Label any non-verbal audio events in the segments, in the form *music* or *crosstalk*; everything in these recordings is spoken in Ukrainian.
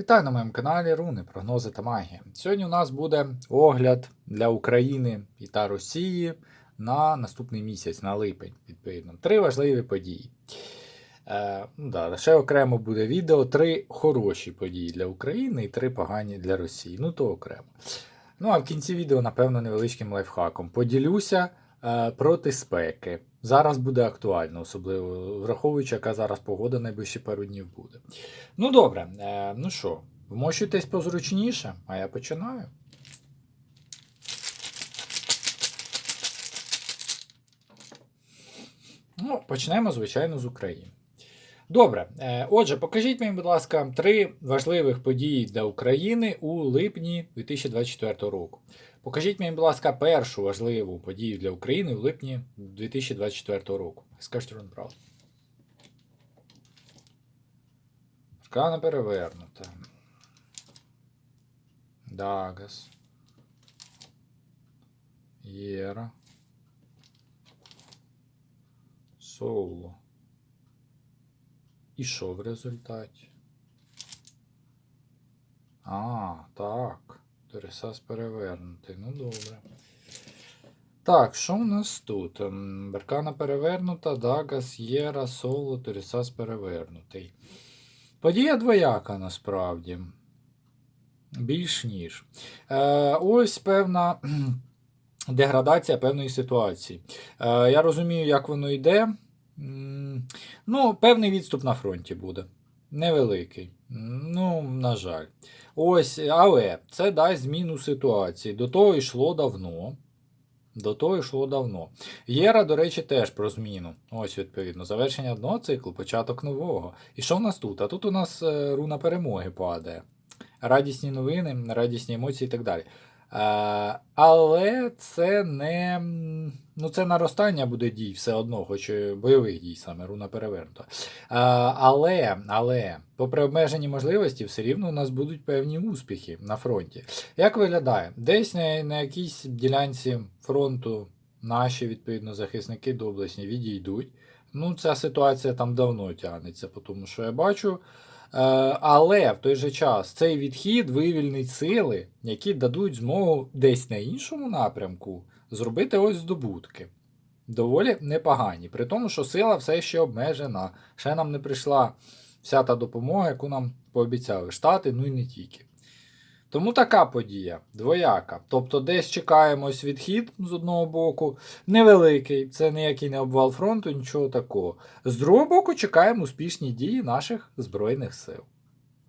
Вітаю на моєму каналі Руни, прогнози та магія. Сьогодні у нас буде огляд для України і та Росії на наступний місяць, на липень, відповідно. Три важливі події. Е, ну, да, ще окремо буде відео: три хороші події для України і три погані для Росії. Ну, то окремо. Ну, а в кінці відео, напевно, невеличким лайфхаком. Поділюся проти спеки. Зараз буде актуально, особливо враховуючи, яка зараз погода найближчі пару днів буде. Ну добре, е, ну що, вмощуйтесь позручніше, а я починаю. Ну, почнемо, звичайно, з України. Добре, е, отже, покажіть мені, будь ласка, три важливих події для України у липні 2024 року. Покажіть мені, будь ласка, першу важливу подію для України у липні 2024 року. Скажіть вам правду. Аркана перевернута. Дагас. Єра. Соло. І що в результаті? А, так. Тересас перевернутий. Ну добре. Так, що у нас тут? Ем, Беркана перевернута, Дагас, Єра, Соло, Тересас перевернутий. Подія двояка насправді. Більш ніж. Е, ось певна *clears throat* деградація певної ситуації. Е, я розумію, як воно йде. Ну, певний відступ на фронті буде. Невеликий. Ну, на жаль. Ось, але це дасть зміну ситуації. До того йшло давно. До того йшло давно. Єра, до речі, теж про зміну. Ось, відповідно, завершення одного циклу, початок нового. І що в нас тут? А тут у нас е, руна перемоги падає. Радісні новини, радісні емоції і так далі. Е, але це не. Ну, це наростання буде дій все одно, хоч бойових дій саме, руна перевернута. Е, але, але, попри обмежені можливості, все рівно у нас будуть певні успіхи на фронті. Як виглядає? Десь на, на якійсь ділянці фронту наші, відповідно, захисники доблесні відійдуть. Ну, ця ситуація там давно тягнеться, тому що я бачу. Е, Але в той же час цей відхід вивільнить сили, які дадуть змогу десь на іншому напрямку зробити ось здобутки. Доволі непогані. При тому, що сила все ще обмежена. Ще нам не прийшла вся та допомога, яку нам пообіцяли Штати, ну і не тільки. Тому така подія двояка. Тобто десь чекаємось відхід з одного боку, невеликий, це ніякий не обвал фронту, нічого такого. З другого боку, чекаємо успішні дії наших Збройних сил.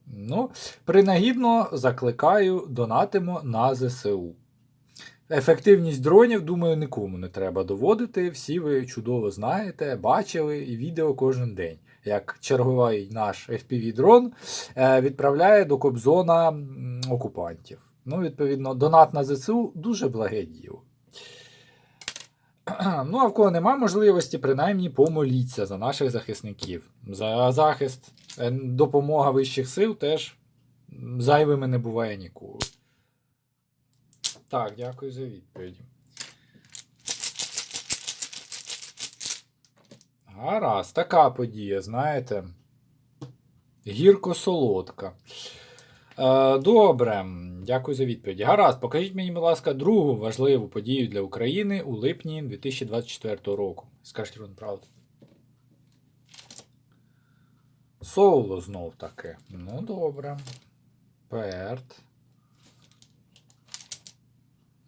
Ну, принагідно закликаю, донатимо на ЗСУ. Ефективність дронів, думаю, нікому не треба доводити. Всі ви чудово знаєте, бачили і відео кожен день, як черговий наш FPV-дрон е, відправляє до Кобзона окупантів. Ну, відповідно, донат на ЗСУ дуже благе діло. *clears throat* Ну, а в кого немає можливості, принаймні помоліться за наших захисників. За захист, е, допомога вищих сил теж зайвими не буває ніколи. Так, дякую за відповідь. Гаразд, така подія, знаєте. Гірко-солодка. Е, добре, дякую за відповідь. Гаразд, покажіть мені, будь ласка, другу важливу подію для України у липні 2024 року. Скажіть вам правду. Соло знов таки. Ну, добре. Перт.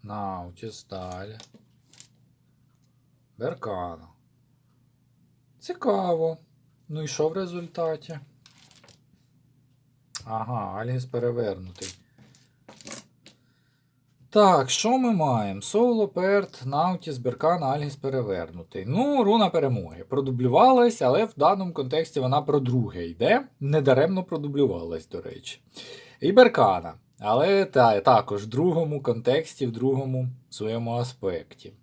Наутіс далі. Беркано. Цікаво. Ну і що в результаті? Ага, Альгіс перевернутий. Так, що ми маємо? Соло, Перт, Наутіс, Беркан, Альгіс перевернутий. Ну, руна перемоги. Продублювалась, але в даному контексті вона про друге йде. Недаремно продублювалась, до речі. І Беркана. Але та, також в другому контексті, в другому своєму аспекті.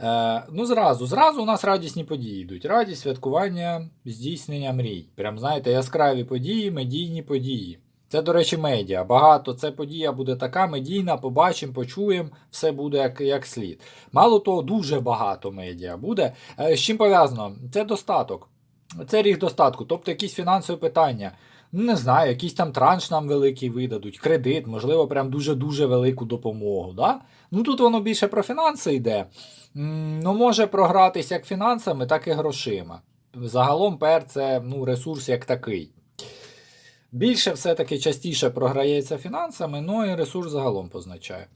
Е, ну, зразу, зразу у нас радісні події йдуть. Радість святкування, здійснення мрій. Прям, знаєте, яскраві події, медійні події. Це, до речі, медіа. Багато це подія буде така медійна, побачимо, почуємо, все буде як, як слід. Мало того, дуже багато медіа буде. Е, з чим пов'язано? Це достаток. Це ріг достатку, тобто якісь фінансові питання. Ну, не знаю, якийсь там транш нам великий видадуть, кредит, можливо, прям дуже-дуже велику допомогу. Да? Ну тут воно більше про фінанси йде. Ну, може програтись як фінансами, так і грошима. Загалом пер це ну, ресурс як такий. Більше все-таки частіше програється фінансами, ну і ресурс загалом позначає.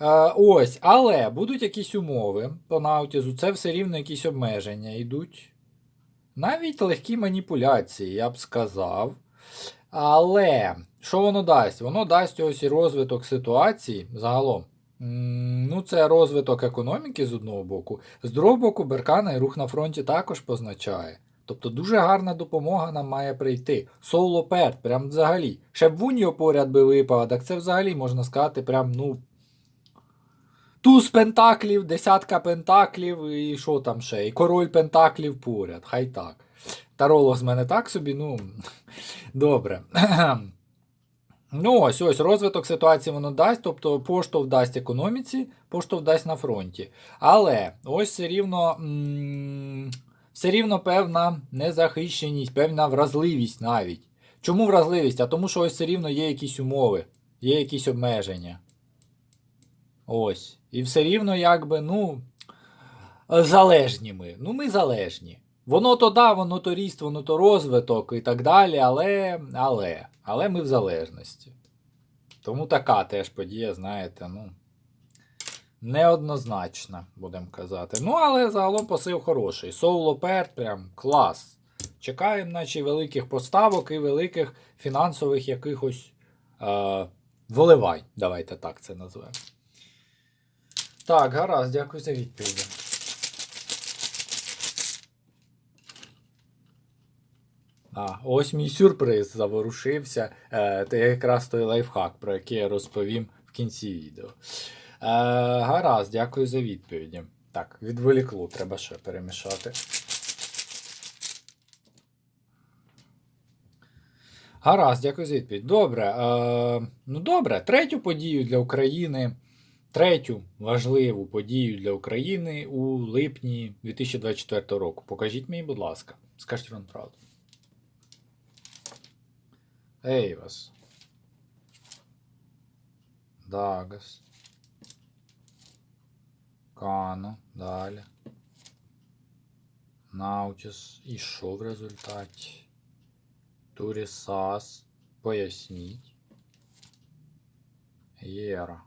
Е, ось, але будуть якісь умови по наутізу, це все рівно якісь обмеження йдуть. Навіть легкі маніпуляції, я б сказав. Але що воно дасть? Воно дасть ось і розвиток ситуації загалом. Ну, це розвиток економіки з одного боку, з другого боку, Беркана і рух на фронті також позначає. Тобто дуже гарна допомога нам має прийти. Соло перт, прям взагалі. Ще б Вуніо поряд би випав, так це взагалі можна сказати, прям, ну. Туз пентаклів, десятка пентаклів, і що там ще? І король пентаклів поряд, хай так. Таролог з мене так собі, ну. *laughs* Добре. *clears throat* Ну, ось ось розвиток ситуації воно дасть, тобто поштовх дасть економіці, поштовх дасть на фронті. Але ось все рівно, все рівно певна незахищеність, певна вразливість навіть. Чому вразливість? А тому, що ось все рівно є якісь умови, є якісь обмеження. Ось. І все рівно, якби, ну, залежні ми. Ну, ми залежні. Воно то да, воно то ріст, воно то розвиток і так далі, але, але, але ми в залежності. Тому така теж подія, знаєте, ну, неоднозначна, будемо казати. Ну, але загалом посил хороший. Соуло Перт прям клас. Чекаємо, наче великих поставок і великих фінансових якихось е, вливань. Давайте так це назвемо. Так, гаразд, дякую за відповідь. А, ось мій сюрприз заворушився. Це якраз той лайфхак, про який я розповім в кінці відео. Е, гаразд, дякую за відповіді. Так, відволікло, треба ще перемішати. Гаразд, дякую за відповідь. Добре. Е, ну добре, третю подію для України. Третю важливу подію для України у липні 2024 року. Покажіть мені, будь ласка. Скажіть вам правду. Ейвас. Дагас. Кано. Далі. Наутіс. І що в результаті? Турісас. Поясніть. Єра.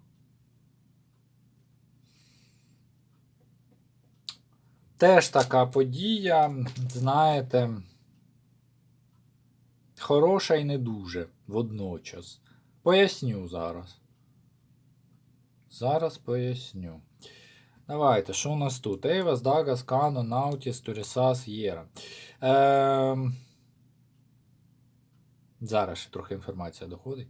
Теж така подія, знаєте, хороша і не дуже водночас. Поясню зараз. Зараз поясню. Давайте, що у нас тут? Ейвас, Дагас, Кано, Наутіс, Турісас, Єра. Ем... Зараз ще трохи інформація доходить.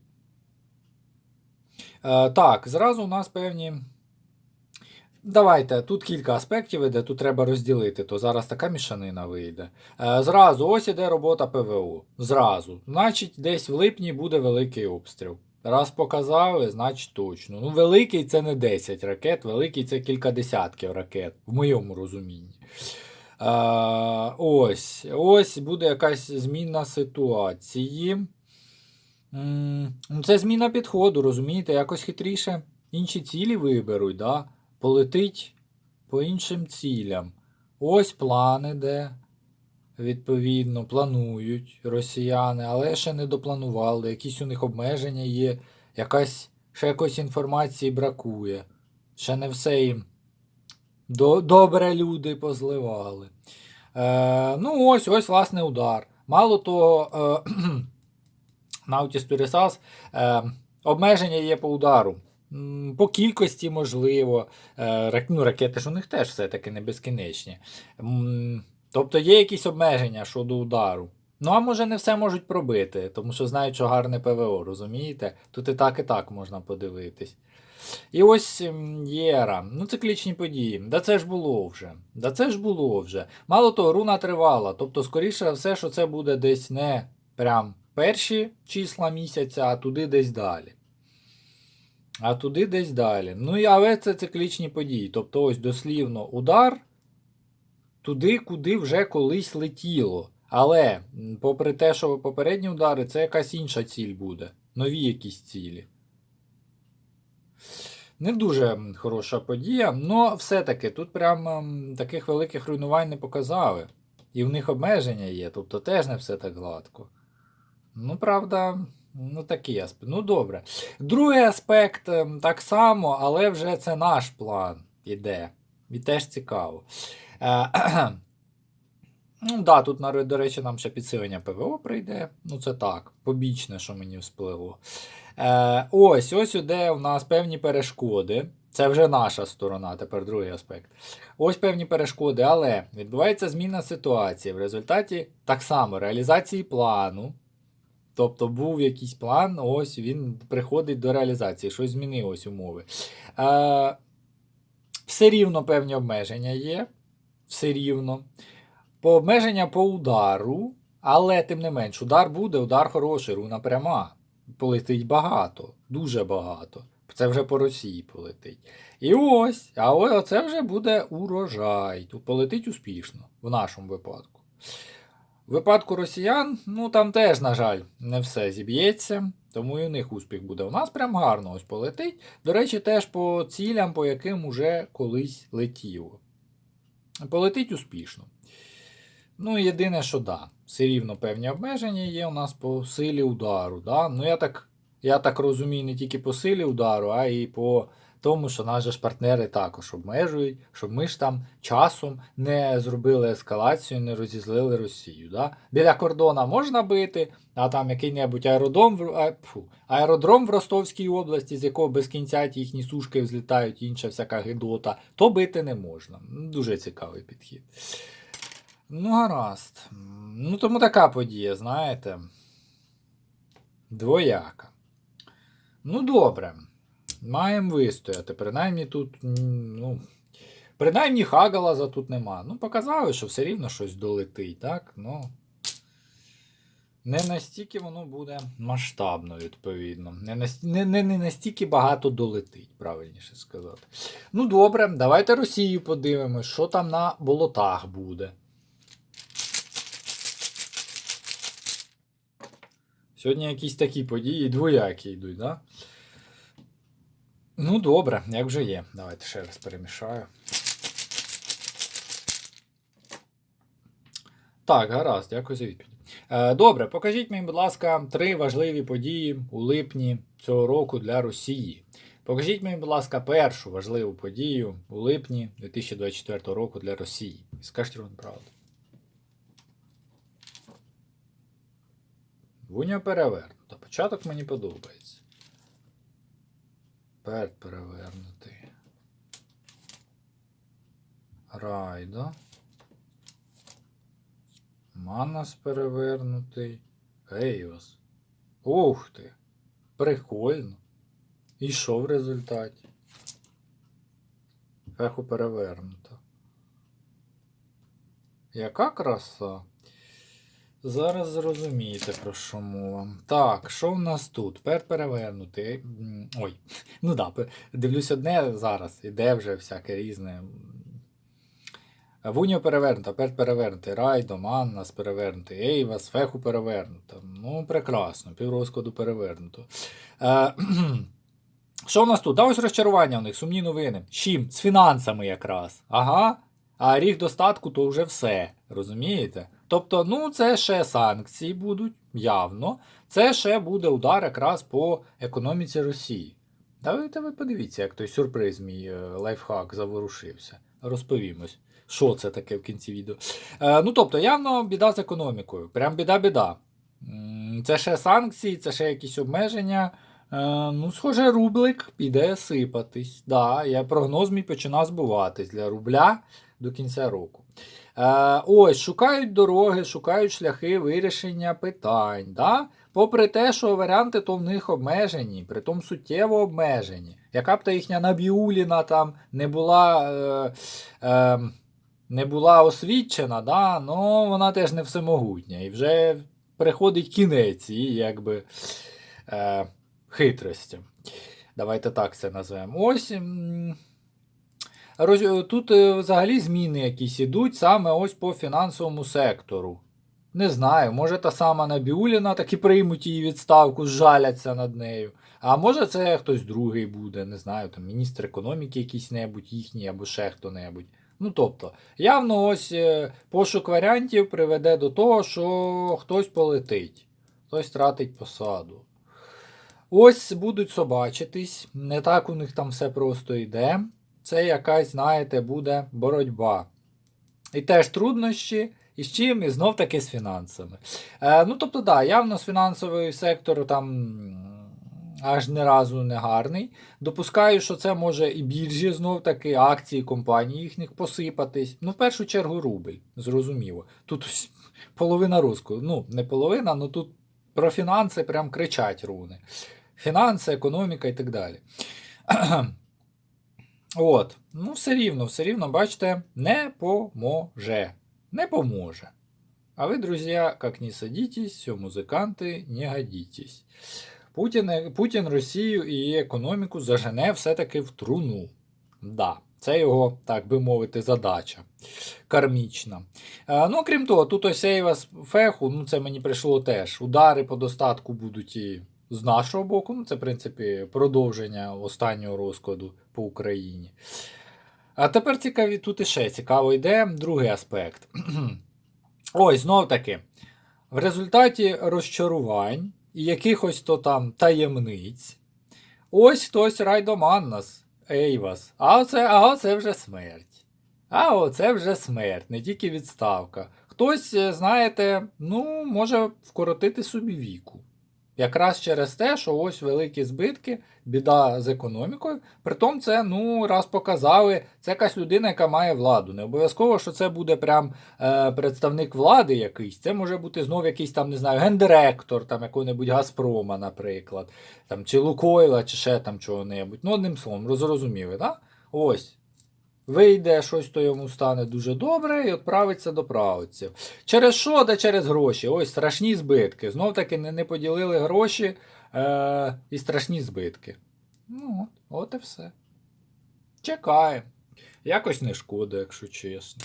Е, так, зразу у нас певні. Давайте, тут кілька аспектів іде, тут треба розділити, то зараз така мішанина вийде. Е, зразу, ось іде робота ПВО. Зразу. Значить, десь в липні буде великий обстріл. Раз показали, значить точно. Ну, великий це не 10 ракет, великий це кілька десятків ракет, в моєму розумінні. Е, ось, ось буде якась зміна ситуації. Ну, Це зміна підходу, розумієте, якось хитріше. Інші цілі виберуть, да? Полетить по іншим цілям. Ось плани, де, відповідно, планують росіяни, але ще не допланували. Якісь у них обмеження є, якась, ще якоїсь інформації бракує. Ще не все їм до, добре люди позливали. Е, ну, ось, ось, власне, удар. Мало того, е, *clears throat* Наутіс Турісас е, обмеження є по удару. По кількості, можливо. Е, ну, ракети ж у них теж все-таки не безкінечні. Тобто є якісь обмеження щодо удару. Ну, а може не все можуть пробити, тому що знають, що гарне ПВО, розумієте? Тут і так, і так можна подивитись. І ось Єра, ну циклічні події. Да це ж було вже. Да це ж було вже. Мало того, руна тривала. Тобто, скоріше все, що це буде десь не прям перші числа місяця, а туди десь далі. А туди десь далі. Ну але це циклічні події. Тобто, ось дослівно удар туди, куди вже колись летіло. Але, попри те, що попередні удари, це якась інша ціль буде. Нові якісь цілі. Не дуже хороша подія, але все-таки тут прям таких великих руйнувань не показали. І в них обмеження є, тобто теж не все так гладко. Ну, правда, ну такий аспект. Ну, добре. Другий аспект ем, так само, але вже це наш план іде. І теж цікаво. Е, *clears throat* ну, да, тут, до речі, нам ще підсилення ПВО прийде. Ну, це так, побічне, що мені вспливло. Е, ось, ось іде у нас певні перешкоди. Це вже наша сторона, тепер другий аспект. Ось певні перешкоди, але відбувається зміна ситуації в результаті так само реалізації плану. Тобто був якийсь план, ось він приходить до реалізації, щось змінилось умови. Е, все рівно певні обмеження є. Все рівно. По обмеження по удару, але тим не менш, удар буде, удар хороший, руна пряма. Полетить багато, дуже багато. Це вже по Росії полетить. І ось, а оце вже буде урожай. Полетить успішно в нашому випадку. В випадку росіян, ну там теж, на жаль, не все зіб'ється, тому і у них успіх буде. У нас прям гарно ось полетить. До речі, теж по цілям, по яким уже колись летіло. Полетить успішно. Ну, єдине, що да, все рівно певні обмеження є у нас по силі удару. Да? Ну, я так, я так розумію, не тільки по силі удару, а й по тому, що наші ж партнери також обмежують, щоб ми ж там часом не зробили ескалацію, не розізлили Росію. Да? Біля кордона можна бити, а там який-небудь аеродром, в- фу, аеродром в Ростовській області, з якого без кінця їхні сушки взлітають, інша всяка гидота, то бити не можна. Дуже цікавий підхід. Ну, гаразд. Ну, тому така подія, знаєте. Двояка. Ну, добре. Маємо вистояти. Принаймні тут, ну. Принаймні Хагалаза тут нема. Ну, показали, що все рівно щось долетить, так? Ну. Не настільки воно буде масштабно, відповідно. Не, нас- не, не, не настільки багато долетить, правильніше сказати. Ну, добре, давайте Росію подивимось, що там на болотах буде. Сьогодні якісь такі події двоякі йдуть, да? Ну, добре, як вже є. Давайте ще раз перемішаю. Так, гаразд, дякую за відповідь. Е, Добре, покажіть мені, будь ласка, три важливі події у липні цього року для Росії. Покажіть мені, будь ласка, першу важливу подію у липні 2024 року для Росії. Скажіть вам правду. Вуня перевернута. Початок мені подобається. Перед перевернутий. Райда. Манас перевернутий. Ейос. Ух ти! Прикольно. І що в результаті? Феху перевернуто. Яка краса? Зараз зрозумієте, про що мова. Так, що в нас тут? Пер перевернутий. Ой, *laughs* ну да, дивлюсь одне зараз, іде вже всяке різне. Вуньо перевернута, пер перевернутий, Райдо, Маннас перевернутий, Ейвас, Феху перевернута. Ну, прекрасно, піврозкладу перевернуто. Е, *clears throat* що в нас тут? Да, ось розчарування у них, сумні новини. З чим? З фінансами якраз. Ага. А ріг достатку то вже все. Розумієте? Тобто, ну, це ще санкції будуть, явно. Це ще буде удар якраз по економіці Росії. Давайте ви подивіться, як той сюрприз, мій е, лайфхак заворушився. Розповімось, що це таке в кінці відео. Е, ну, тобто, явно біда з економікою. Прям біда-біда. Це ще санкції, це ще якісь обмеження. Е, ну, схоже, рублик піде сипатись. Да, я прогноз мій починав збуватись для рубля до кінця року. Е, ось, шукають дороги, шукають шляхи вирішення питань. Да? Попри те, що варіанти то в них обмежені, притом суттєво обмежені. Яка б та їхня Набіуліна там не була. Е, е, не була освічена, да, но вона теж не всемогутня. І вже приходить кінець її якби е, хитростям. Давайте так це назвемо. Ось. Тут е, взагалі зміни якісь ідуть саме ось по фінансовому сектору. Не знаю, може та сама Набіуліна таки приймуть її відставку, жаляться над нею. А може це хтось другий буде, не знаю, там міністр економіки якийсь небудь їхній або ще хто-небудь. Ну тобто, явно ось е, пошук варіантів приведе до того, що хтось полетить, хтось втратить посаду. Ось будуть собачитись, не так у них там все просто йде. Це якась, знаєте, буде боротьба. І теж труднощі, і з чим, і знов таки з фінансами. Е, ну, тобто, да, явно з фінансовий сектор там аж ні разу не гарний. Допускаю, що це може і біржі знов таки, акції компаній їхніх посипатись. Ну, в першу чергу, рубль, зрозуміло. Тут половина руску. Ну, не половина, але тут про фінанси прям кричать руни. Фінанси, економіка і так далі. От, ну все рівно, все рівно, бачите, не поможе. Не поможе. А ви, друзі, як не садитесь, все, музиканти, не годитесь. Путін, Путін Росію і її економіку зажене все-таки в труну. Да, це його, так би мовити, задача кармічна. А, ну, крім того, тут ось з феху, ну це мені прийшло теж. Удари по достатку будуть і з нашого боку. Ну, це, в принципі, продовження останнього розкладу по Україні. А тепер цікаві, тут іще цікаво йде другий аспект. *clears throat* Ось, знов таки, в результаті розчарувань і якихось то там таємниць, ось хтось райдоман нас, Ейвас. А оце, а оце вже смерть. А оце вже смерть, не тільки відставка. Хтось, е, знаєте, ну, може вкоротити собі віку. Якраз через те, що ось великі збитки, біда з економікою. Притом це, ну, раз показали, це якась людина, яка має владу. Не обов'язково, що це буде прям е, представник влади якийсь. Це може бути знов якийсь там, не знаю, гендиректор там якого-небудь Газпрома, наприклад, там, чи Лукойла, чи ще там чого-небудь. Ну, одним словом, зрозуміли, так? Да? Ось. Вийде щось, то йому стане дуже добре і відправиться до правиців. Через що? Де через гроші? Ось страшні збитки. Знов таки не, не поділили гроші е, і страшні збитки. Ну, от, і все. Чекаємо. Якось не шкода, якщо чесно.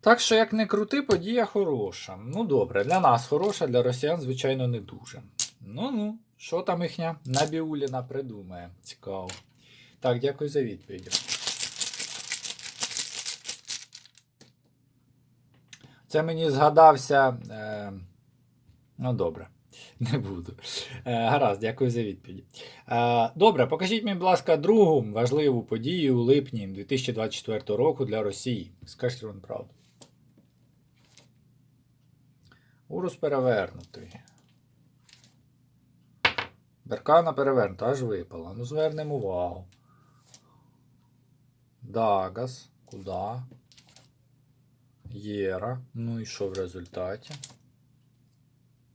Так що, як не крути, подія хороша. Ну добре, для нас хороша, для росіян, звичайно, не дуже. Ну ну, що там їхня Набіуліна придумає? Цікаво. Так, дякую за відповідь. Це мені згадався. Е, ну, добре, *laughs* не буду. Е, гаразд, дякую за відповідь. Е, добре, покажіть мені, будь ласка, другу важливу подію у липні 2024 року для Росії. Скажіть вам правду. Урус перевернутий. Беркана перевернута, аж випала. Ну, звернемо увагу. Дагас. Куда? Єра. Ну і що в результаті?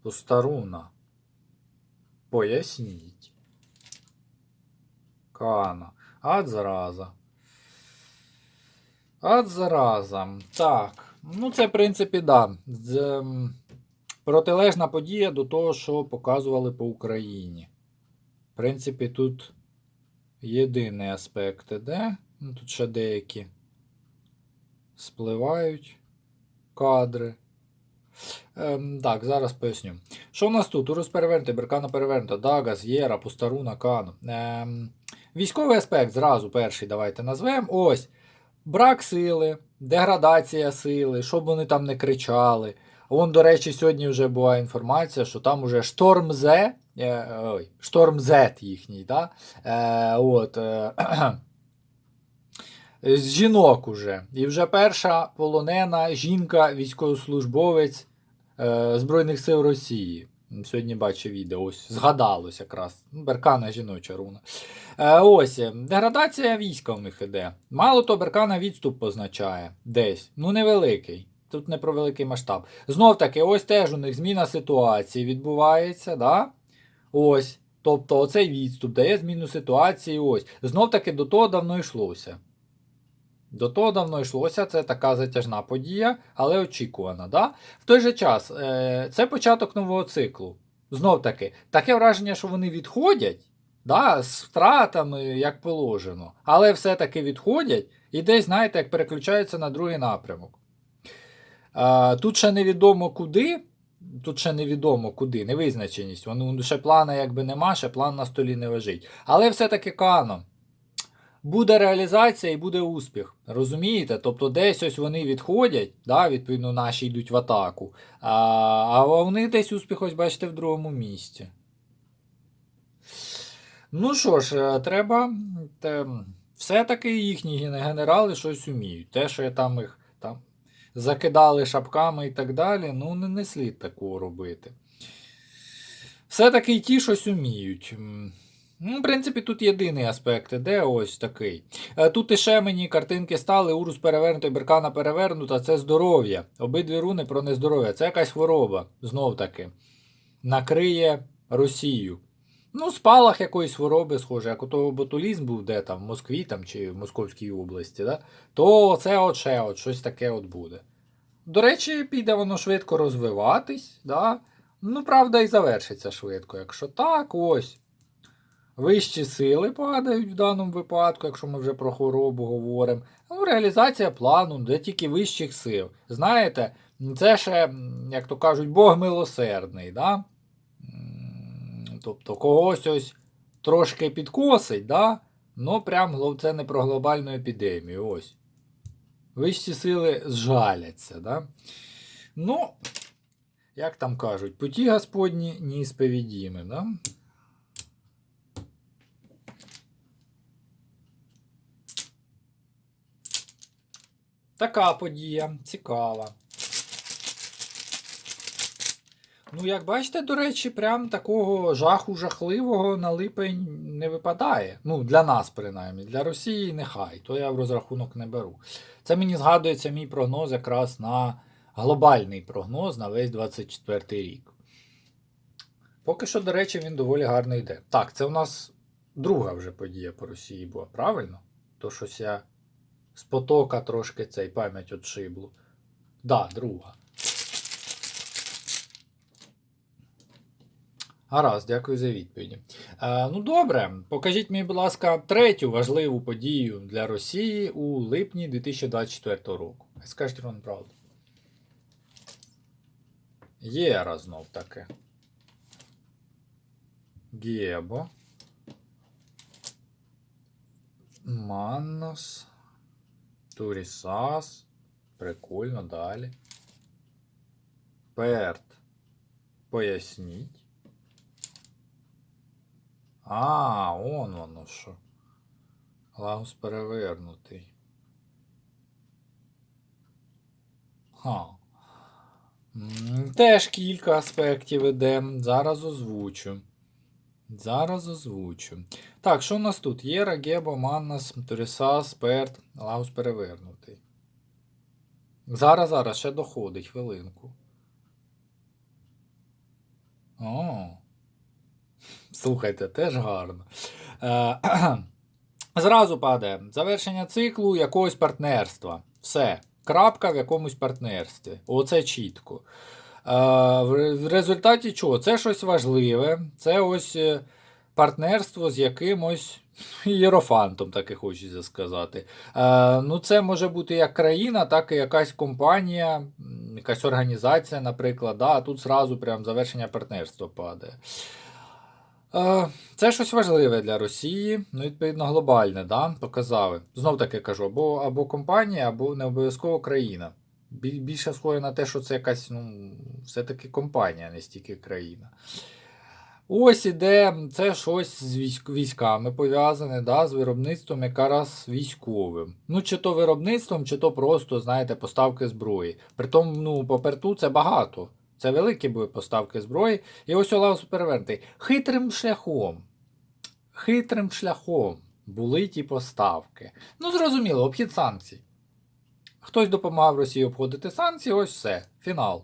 Постаруна. Поясніть. Кана. Ад зараза. Ад зараза. Так. Ну, це, в принципі, да. Ем, протилежна подія до того, що показували по Україні. В принципі, тут єдиний аспект іде. Ну, тут ще деякі спливають кадри. Ем, так, зараз поясню. Що в нас тут? Урус перевернутий, Беркана перевернута, Дагас, Єра, Постаруна, Кан. Ем, військовий аспект зразу перший давайте назвемо. Ось. Брак сили, деградація сили, щоб вони там не кричали. Вон, до речі, сьогодні вже була інформація, що там уже шторм З, е, ой, шторм Z їхній, да? е, от, е, з жінок уже. І вже перша полонена жінка, військовослужбовець е, Збройних сил Росії. Сьогодні бачив відео, ось згадалось якраз. Беркана жіноча руна. Е, ось, е, деградація війська в них іде. Мало то Беркана відступ позначає десь. Ну, невеликий. Тут не про великий масштаб. Знов таки, ось теж у них зміна ситуації відбувається. да? Ось. Тобто оцей відступ дає зміну ситуації. ось. Знов таки до того давно йшлося. До того давно йшлося, це така затяжна подія, але очікувана. Да? В той же час, е, це початок нового циклу. Знов таки, таке враження, що вони відходять да, з втратами, як положено, але все-таки відходять і десь, знаєте, як переключаються на другий напрямок. А, тут ще невідомо куди. Тут ще невідомо куди, невизначеність. Воно ще плана якби нема, ще план на столі не лежить. Але все-таки кано. Буде реалізація і буде успіх. Розумієте? Тобто десь ось вони відходять, да, відповідно, наші йдуть в атаку. А, а вони десь успіх, ось бачите, в другому місці. Ну що ж, е, треба. Все-таки їхні генерали щось уміють. Те, що там їх там закидали шапками і так далі, ну не, не слід такого робити. Все-таки ті щось уміють. Ну, в принципі, тут єдиний аспект іде ось такий. Е, Тут іще мені картинки стали, урус перевернутий, беркана перевернута, це здоров'я. Обидві руни про нездоров'я. Це якась хвороба, знов таки. Накриє Росію. Ну, спалах якоїсь хвороби, схоже, як у того ботулізм був де там, в Москві там, чи в Московській області, да? то це от ще от, щось таке от буде. До речі, піде воно швидко розвиватись, да? ну, правда, і завершиться швидко. Якщо так, ось. Вищі сили падають в даному випадку, якщо ми вже про хворобу говоримо. Ну, реалізація плану, де тільки вищих сил. Знаєте, це ще, як то кажуть, Бог милосердний. Да? Тобто когось ось трошки підкосить, да? ну прям це не про глобальну епідемію. Ось. Вищі сили зжаляться. Да? Ну, як там кажуть, путі Господні не сповідіми. Да? Така подія, цікава. Ну, як бачите, до речі, прям такого жаху жахливого на липень не випадає. Ну, для нас, принаймні, для Росії нехай, то я в розрахунок не беру. Це мені згадується мій прогноз якраз на глобальний прогноз на весь 24 рік. Поки що, до речі, він доволі гарно йде. Так, це у нас друга вже подія по Росії була, правильно? То щось я з потока трошки цей пам'ять отшиблу. Да, друга. Гаразд, дякую за відповіді. Е, ну добре, покажіть мені, будь ласка, третю важливу подію для Росії у липні 2024 року. Скажіть вам правду. Єра знов таки. Гебо. Маннос. Турісас. Прикольно далі. Перт. Поясніть. А, он воно що. Лагус перевернутий. Ха. Теж кілька аспектів іде. Зараз озвучу. Зараз озвучу. Так, що у нас тут? Єра, Гебо, Маннас, Турісас, Перт, Лагус перевернутий. Зараз, зараз, ще доходить хвилинку. О. Слухайте, теж гарно. Е, *clears throat* Зразу падає завершення циклу якогось партнерства. Все. Крапка в якомусь партнерстві. Оце чітко. В результаті чого? Це щось важливе. Це ось е, партнерство з якимось єрофантом, так і хочеться сказати. Ну, це може бути як країна, так і якась компанія, якась організація, наприклад. Да, а тут зразу прям завершення партнерства падає. Це щось важливе для Росії, ну, відповідно, глобальне, да? показали. Знов таки кажу, або, або компанія, або не обов'язково країна. Бі- Більше схоже на те, що це якась, ну, все-таки компанія, не стільки країна. Ось іде це щось з військами пов'язане, да, з виробництвом якраз військовим. Ну, чи то виробництвом, чи то просто, знаєте, поставки зброї. Притом, ну, по перту це багато. Це великі були поставки зброї. І ось Олег перевернутий. Хитрим шляхом. Хитрим шляхом були ті поставки. Ну, зрозуміло, обхід санкцій. Хтось допомагав Росії обходити санкції, ось все, фінал.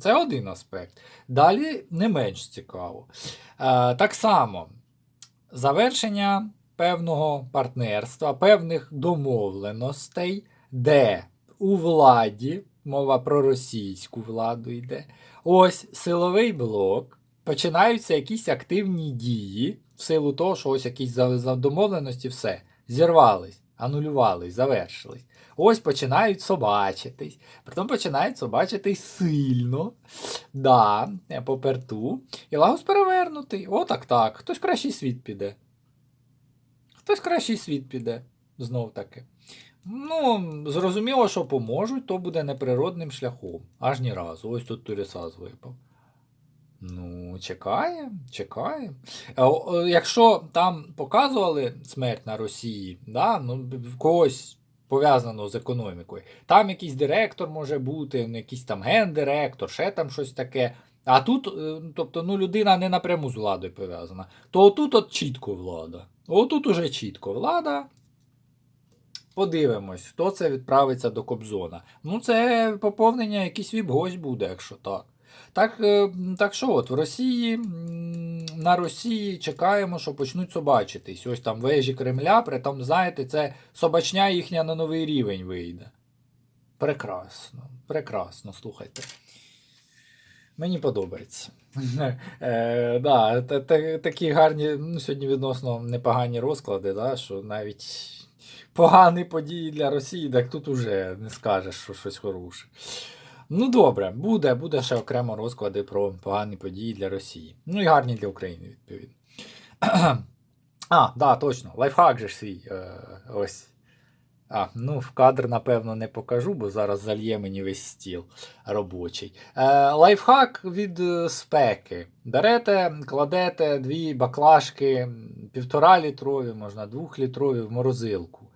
Це один аспект. Далі не менш цікаво. Е, так само, завершення певного партнерства, певних домовленостей, де у владі, мова про російську владу йде, ось силовий блок, починаються якісь активні дії, в силу того, що ось якісь домовленості все, зірвались, анулювались, завершились. ось починають собачитись. Притом починають собачитись сильно. Да, по. І лагус перевернутий. О, так так. Хтось кращий світ піде. Хтось кращий світ піде. Знов таки. Ну, зрозуміло, що поможуть, то буде неприродним шляхом. Аж ні разу. Ось тут Турісаз випав. Ну, чекаємо, чекаємо. Е, е, Якщо там показували смерть на Росії, да, ну, когось пов'язано з економікою, там якийсь директор може бути, ну, якийсь там гендиректор, ще там щось таке. А тут, е, тобто, ну, людина не напряму з владою пов'язана, то отут от чітко влада. Отут уже чітко влада. Подивимось, хто це відправиться до Кобзона. Ну, це поповнення якийсь віп-гость буде, якщо так. Так, е, так що от в Росії, на Росії чекаємо, що почнуть собачитись. Ось там вежі Кремля, при тому, знаєте, це собачня їхня на новий рівень вийде. Прекрасно, прекрасно, слухайте. Мені подобається. *laughs* Е, да, та- та- такі гарні, ну, сьогодні відносно непогані розклади, да, що навіть погані події для Росії, так тут уже не скажеш, що щось хороше. Ну добре, буде, буде ще окремо розклади про погані події для Росії. Ну і гарні для України, відповідно. *clears throat* А, да, точно. Лайфхак же ж свій. Е, ось. А, ну, в кадр, напевно, не покажу, бо зараз зальє мені весь стіл робочий. Е, лайфхак від е, спеки. Берете, кладете дві баклажки, півтора літрові, можна двохлітрові в морозилку.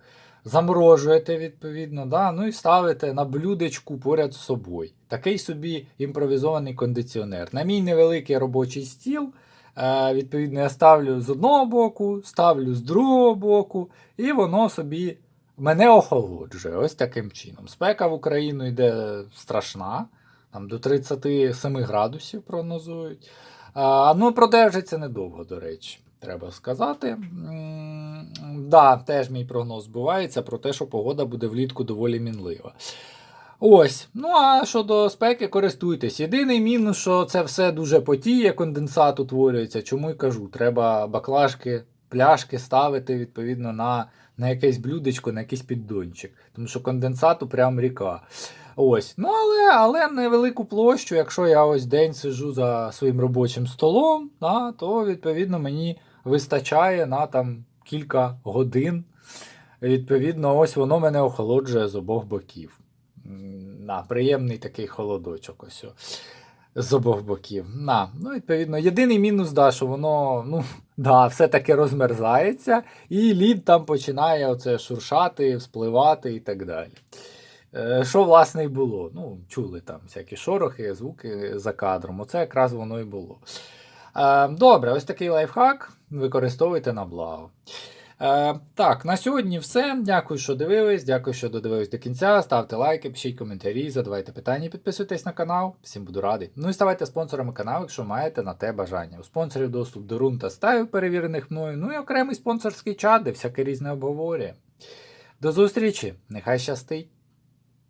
Заморожуєте, відповідно, да? ну і ставите на блюдечку поряд з собою. Такий собі імпровізований кондиціонер. На мій невеликий робочий стіл. Е, відповідно, я ставлю з одного боку, ставлю з другого боку, і воно собі мене охолоджує. Ось таким чином. Спека в Україну йде страшна, там до 37 градусів прогнозують. А, ну, продержиться недовго, до речі, треба сказати. Да, теж мій прогноз збувається про те, що погода буде влітку доволі мінлива. Ось. Ну а щодо спеки, користуйтесь. Єдиний мінус, що це все дуже потіє, конденсат утворюється. Чому й кажу, треба баклажки, пляшки ставити відповідно на, на якесь блюдечко, на якийсь піддончик. Тому що конденсату прям ріка. Ось. Ну, але, але невелику площу, якщо я ось день сижу за своїм робочим столом, да, то відповідно мені вистачає на там кілька годин. Відповідно, ось воно мене охолоджує з обох боків. На, приємний такий холодочок ось. З обох боків. На, ну, відповідно, єдиний мінус, да, що воно ну, *laughs* да, все-таки розмерзається, і лід там починає оце шуршати, вспливати і так далі. Е, Що, власне, і було. Ну, чули там всякі шорохи, звуки за кадром. Оце якраз воно і було. Е, Добре, ось такий лайфхак. Використовуйте на благо. Е, так, на сьогодні все. Дякую, що дивились. Дякую, що додивились до кінця. Ставте лайки, пишіть коментарі, задавайте питання, підписуйтесь на канал. Всім буду радий. Ну і ставайте спонсорами каналу, якщо маєте на те бажання. У спонсорів доступ до рун та стаю, перевірених мною. Ну і окремий спонсорський чат, де всяке різне обговорює. До зустрічі! Нехай щастить!